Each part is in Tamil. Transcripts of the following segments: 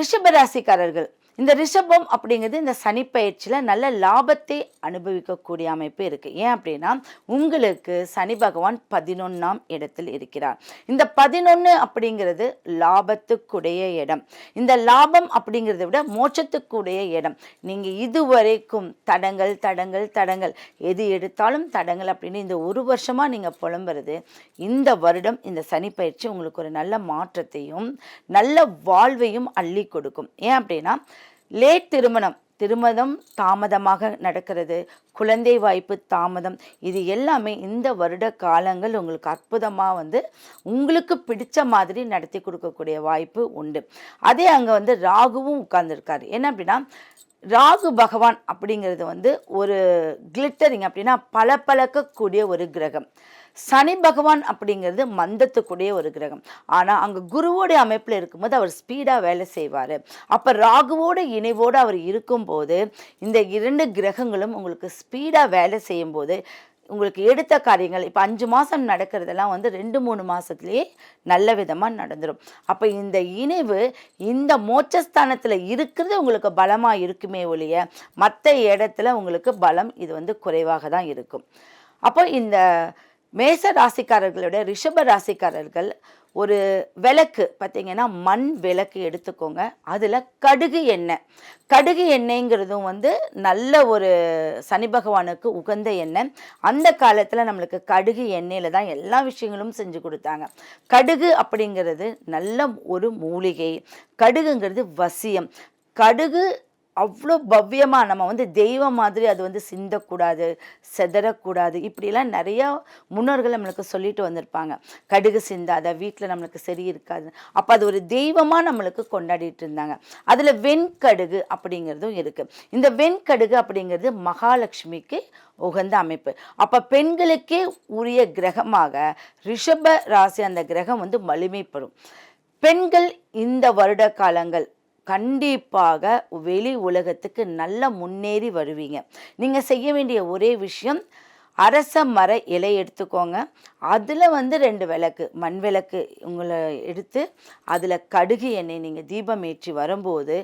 ரிஷபராசிக்காரர்கள் இந்த ரிஷபம் அப்படிங்கிறது இந்த சனி பயிற்சியில் நல்ல லாபத்தை அனுபவிக்கக்கூடிய அமைப்பு இருக்குது ஏன் அப்படின்னா உங்களுக்கு சனி பகவான் பதினொன்றாம் இடத்தில் இருக்கிறார். இந்த பதினொன்று அப்படிங்கிறது லாபத்துக்குடைய இடம். இந்த லாபம் அப்படிங்கிறத விட மோட்சத்துக்குடைய இடம். நீங்கள் இதுவரைக்கும் தடங்கள் தடங்கள் தடங்கள் எது எடுத்தாலும் தடங்கள் அப்படின்னு இந்த ஒரு வருஷமாக நீங்கள் புலம்புறது இந்த வருடம் இந்த சனி பயிற்சி உங்களுக்கு ஒரு நல்ல மாற்றத்தையும் நல்ல வாழ்வையும் அள்ளி கொடுக்கும். ஏன் அப்படின்னா லேட் திருமணம். திருமணம் தாமதமாக நடக்கிறது. குழந்தை வாய்ப்பு தாமதம். இது எல்லாமே இந்த வருட காலங்கள் உங்களுக்கு அற்புதமாக வந்து உங்களுக்கு பிடிச்ச மாதிரி நடத்தி கொடுக்கக்கூடிய வாய்ப்பு உண்டு. அதே அங்கே வந்து ராகுவும் உட்கார்ந்துருக்காரு. என்ன அப்படின்னா ராகு பகவான் அப்படிங்கிறது வந்து ஒரு கிளிட்டரிங் அப்படின்னா பளபளக்கக்கூடிய ஒரு கிரகம். சனி பகவான் அப்படிங்கிறது மந்தத்துக்குடைய ஒரு கிரகம். ஆனால் அங்கே குருவோடைய அமைப்பில் இருக்கும்போது அவர் ஸ்பீடாக வேலை செய்வார். அப்போ ராகுவோட இணைவோடு அவர் இருக்கும்போது இந்த இரண்டு கிரகங்களும் உங்களுக்கு ஸ்பீடாக வேலை செய்யும்போது உங்களுக்கு எடுத்த காரியங்கள் இப்போ அஞ்சு மாதம் நடக்கிறதெல்லாம் வந்து ரெண்டு மூணு மாதத்துலேயே நல்ல விதமாக நடந்துடும் அப்போ இந்த இணைவு இந்த மோட்சஸ்தானத்தில் இருக்கிறது உங்களுக்கு பலமாக இருக்குமே ஒழிய மற்ற இடத்துல உங்களுக்கு பலம் இது வந்து குறைவாக தான் இருக்கும். அப்போ இந்த மேச ராசிக்காரர்களோட ரிஷப ராசிக்காரர்கள் ஒரு விளக்கு பார்த்தீங்கன்னா மண் விளக்கு எடுத்துக்கோங்க. அதில் கடுகு எண்ணெய். கடுகு எண்ணெய்ங்கிறதும் வந்து நல்ல ஒரு சனி பகவானுக்கு உகந்த எண்ணெய். அந்த காலத்தில் நம்மளுக்கு கடுகு எண்ணெயில் தான் எல்லா விஷயங்களும் செஞ்சு கொடுத்தாங்க. கடுகு அப்படிங்கிறது நல்ல ஒரு மூலிகை. கடுகுங்கிறது வசியம். கடுகு அவ்வளோ பவ்யமாக நம்ம வந்து தெய்வம் மாதிரி அது வந்து சிந்தக்கூடாது செதறக்கூடாது. இப்படிலாம் நிறையா முன்னோர்கள் நம்மளுக்கு சொல்லிட்டு வந்திருப்பாங்க. கடுகு சிந்தாத வீட்டில் நம்மளுக்கு சரி இருக்காது. அப்போ அது ஒரு தெய்வமாக நம்மளுக்கு கொண்டாடிட்டு இருந்தாங்க. அதில் வெண்கடுகு அப்படிங்கிறதும் இருக்குது இந்த வெண்கடுகு அப்படிங்கிறது மகாலட்சுமிக்கு உகந்த அமைப்பு. அப்போ பெண்களுக்கே உரிய கிரகமாக ரிஷப ராசி அந்த கிரகம் வந்து வலிமைப்படும் பெண்கள் இந்த வருட காலங்கள் கண்டிப்பாக வெளி உலகத்துக்கு நல்ல முன்னேறி வருவீங்க. நீங்கள் செய்ய வேண்டிய ஒரே விஷயம் அரச மர இலை எடுத்துக்கோங்க. அதில் வந்து ரெண்டு விளக்கு மண் விளக்கு உங்களை எடுத்து அதில் கடுகு எண்ணெய் நீங்கள் தீபம் ஏற்றி வரும்போது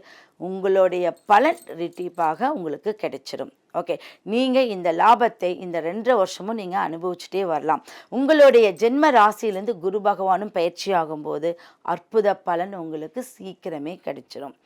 உங்களுடைய பலன் ரிட்டீப்பாக உங்களுக்கு கிடைச்சிரும். ஓகே. நீங்கள் இந்த லாபத்தை இந்த ரெண்டரை வருஷமும் நீங்கள் அனுபவிச்சுட்டே வரலாம். உங்களுடைய ஜென்ம ராசியிலேருந்து குரு பகவானும் பயிற்சி ஆகும்போது அற்புத பலன் உங்களுக்கு சீக்கிரமே கிடைச்சிடும்